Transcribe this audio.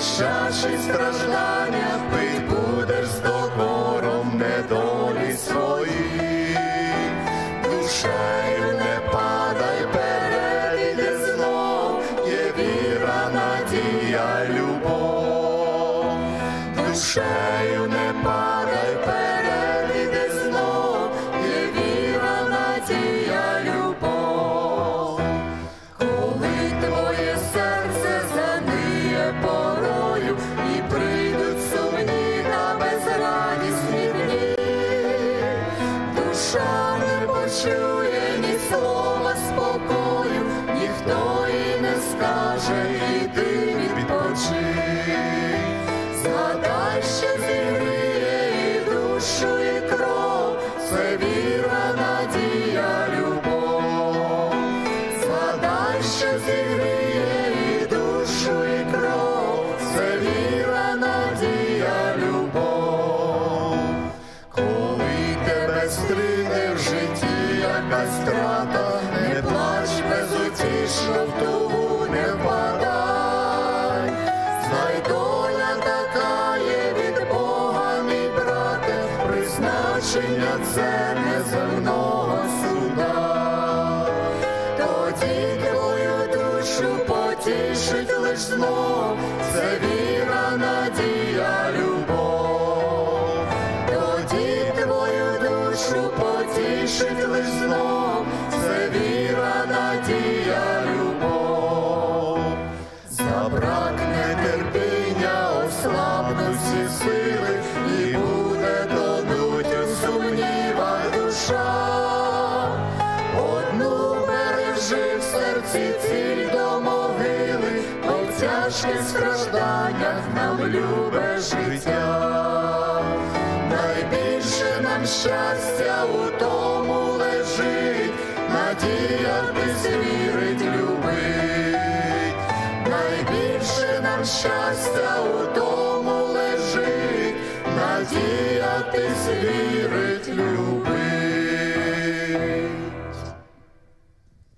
чаші страждання, пить будеш з докором недолі свої, душею не падай перед, іде знов, є віра, надія, любов, душею почує ні слова страта, не плач безутішно в тугу не впадай. Знай доля така є від Бога, мій брате, призначення це неземного суда. Тоді твою душу потішить лиш знов, це віра, надія, Забракне терпіння, ослабнуть всі сили, і буде тонуть у сумнівах душа. Одну бережи в серці ціль до могили, бо тяжких стражданнях нам любе життя. Найбільше нам щастя у тому лежить, надіятись, вірить, любить. Щастя у тому лежить, надіятись, вірить, любить.